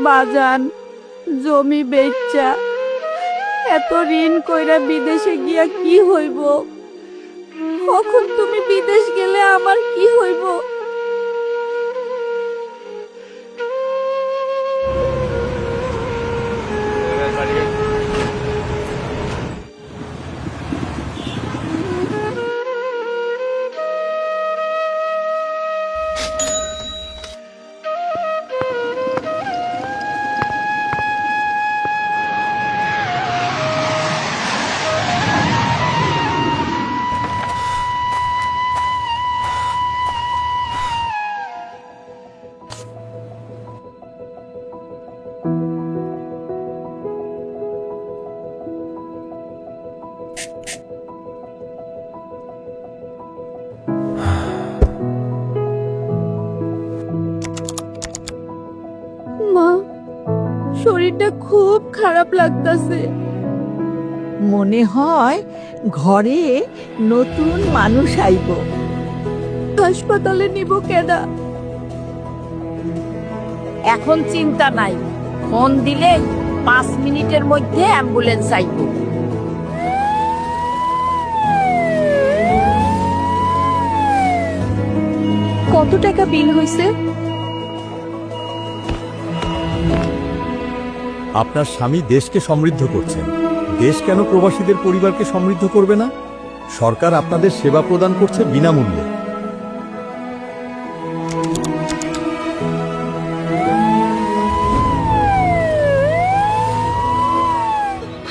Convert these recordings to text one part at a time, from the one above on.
বাজান, জমি বেচা। এত ঋণ কইরা বিদেশে গিয়া কি হইব? কখন তুমি বিদেশ গেলে আমার কি হইব? শরীরটা খুব খারাপ লাগতাছে। মনে হয় ঘরে নতুন মানুষ আইব। হাসপাতালে নিব কেডা? এখন চিন্তা নাই। ফোন দিলে পাঁচ মিনিটের মধ্যে অ্যাম্বুলেন্স আইব। কত টাকা বিল হইছে? আপনার স্বামী দেশকে সমৃদ্ধ করছেন। দেশ কেন প্রবাসীদের পরিবারকে সমৃদ্ধ করবে না? সরকার আপনাদের সেবা প্রদান করছে বিনামূল্যে।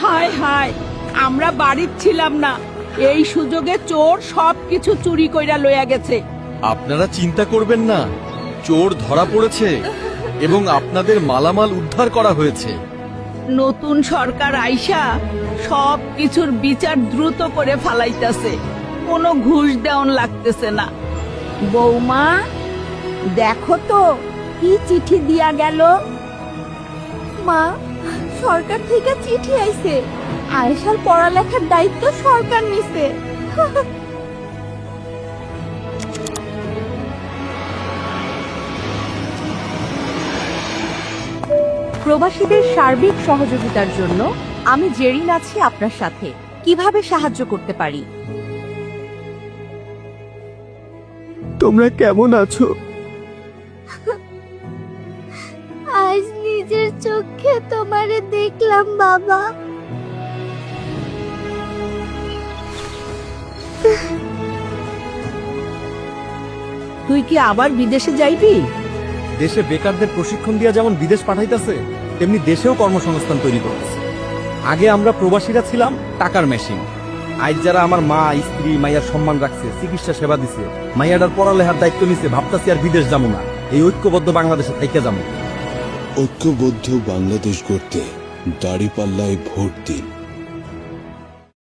হায় হায় আমরা বাড়ির ছিলাম না। এই সুযোগে চোর সব কিছু চুরি কইরা লইয়া গেছে। আপনারা চিন্তা করবেন না চোর ধরা পড়েছে এবং আপনাদের মালামাল উদ্ধার করা হয়েছে। নতুন সরকার আইসা সব কিছুর বিচার দ্রুত করে ফালাইতেছে। কোনো ঘুষ দেওয়ান লাগতেছে না। বৌমা, দেখো তো, কি চিঠি দিয়া গেল? মা, সরকার থেকে চিঠি আইছে। আয়েশার পড়ালেখার দায়িত্ব সরকার নিছে। প্রবাসীদের সার্বিক সহযোগিতার জন্য আমি জেরিন আছি আপনার সাথে। কীভাবে সাহায্য করতে পারি? তোমরা কেমন আছো? আজ নিজের চোখে তোমারে দেখলাম বাবা। তুই কি আবার বিদেশে যাইবি? দেশে বেকারদের প্রশিক্ষণ দিয়া যেমন বিদেশ পাঠাইতেছে, তেমনি দেশেও কর্মসংস্থান তৈরি করতেছে। আগে আমরা প্রবাসীরা ছিলাম টাকার মেশিন। আজ যারা আমার মা, স্ত্রী, মাইয়ার সম্মান রাখছে, চিকিৎসা সেবা দিছে, মাইয়াটার পড়ালেখার দায়িত্ব নিছে, ভাবতাছি আর বিদেশ যাব না, এই ঐক্যবদ্ধ বাংলাদেশে থাইকে যাব। ঐক্যবদ্ধ বাংলাদেশ গড়তে দাড়িপাল্লায় ভোট দিন।